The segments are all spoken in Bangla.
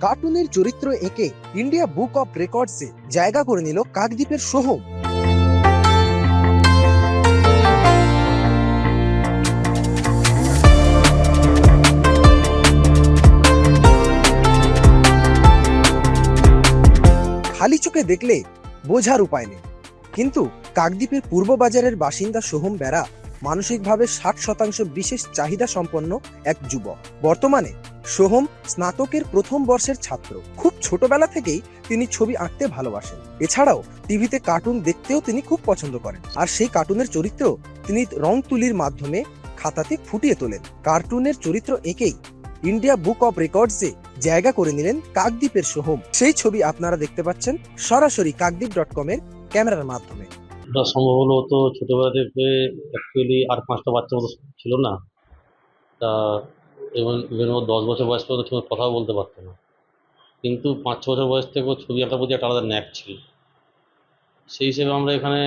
কার্টুনের চরিত্র এঁকে ইন্ডিয়া বুক অফ রেকর্ডসে জায়গা করে নিল কাকদ্বীপের সোহম খালি চোখে দেখলে বোঝার উপায় নেই। কিন্তু কাকদ্বীপের পূর্ব বাজারের বাসিন্দা সোহম বেরা মানসিকভাবে ষাট শতাংশ বিশেষ চাহিদা সম্পন্ন এক যুবক। বর্তমানে সোহম স্নাতকের প্রথম বর্ষের ছাত্র। খুব ছোটবেলা থেকেই তিনি ছবি আঁকতে ভালোবাসেন। এছাড়াও টিভিতে কার্টুন দেখতেও তিনি খুব পছন্দ করেন। আর সেই কার্টুনের চরিত্র তিনি রং তুলির মাধ্যমে খাতাতে ফুটিয়ে তোলেন। কার্টুনের চরিত্র এঁকেই ইন্ডিয়া বুক অফ রেকর্ডসে জায়গা করে নিলেন কাকদ্বীপের সোহম। সেই ছবি আপনারা দেখতে পাচ্ছেন সরাসরি কাকদ্বীপ ডট কমের ক্যামেরার মাধ্যমে। ওটা সম্ভব হলো তো ছোটোবেলা থেকে অ্যাকচুয়ালি আর পাঁচটা বাচ্চা মতো ছিল না। তা এবং ইভেন ও দশ বছর বয়স পর্যন্ত ঠিক কথাও বলতে পারতো না। কিন্তু পাঁচ, ছ বছর বয়স থেকে ছবি আঁকার প্রতি একটা আলাদা ন্যাক ছিল। সেই হিসেবে আমরা এখানে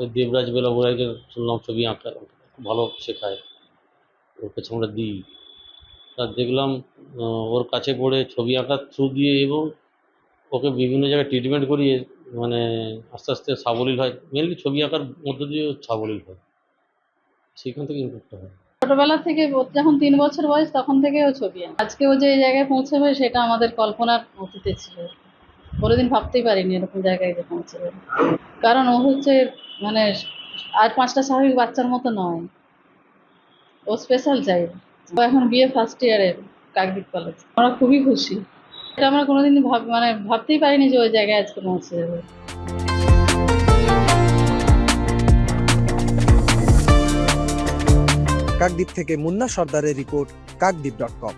ওই দেবরাজ বেলা বেলাবুরাইকে শুনলাম ছবি আঁকা, ভালো শেখায়। ওর কাছে আমরা দিই। তা দেখলাম ওর কাছে পড়ে ছবি আঁকার থ্রু দিয়ে এবং ওকে বিভিন্ন জায়গায় ট্রিটমেন্ট করিয়ে মানে আস্তে আস্তে সাবলীল হয়। মেনলি ছবি আঁকার মধ্য দিয়ে সাবলীল হয়। সেখান থেকে ইম্প্রুভটা হয়। ছোটবেলা থেকে যখন তিন বছর বয়স তখন থেকে ও ছবি। আজকে ও যে জায়গায় পৌঁছাবে সেটা আমাদের কল্পনার অতীতে ছিল। কোনোদিন ভাবতেই পারিনি এরকম জায়গায় যে পৌঁছাবে। কারণ ও হচ্ছে মানে আর পাঁচটা স্বাভাবিক বাচ্চার মতো নয়। ও স্পেশাল চাই ও এখন বিয়ে ফার্স্ট ইয়ারের কাকদ্বীপ কলেজ আমরা খুবই খুশি। এটা আমরা কোনোদিন ভাব মানে ভাবতেই পারিনি যে ওই জায়গায় আজকে পৌঁছে যাবে। কাকদ্বীপ থেকে মুন্না সর্দারের রিপোর্ট, কাকদ্বীপ ডট কম।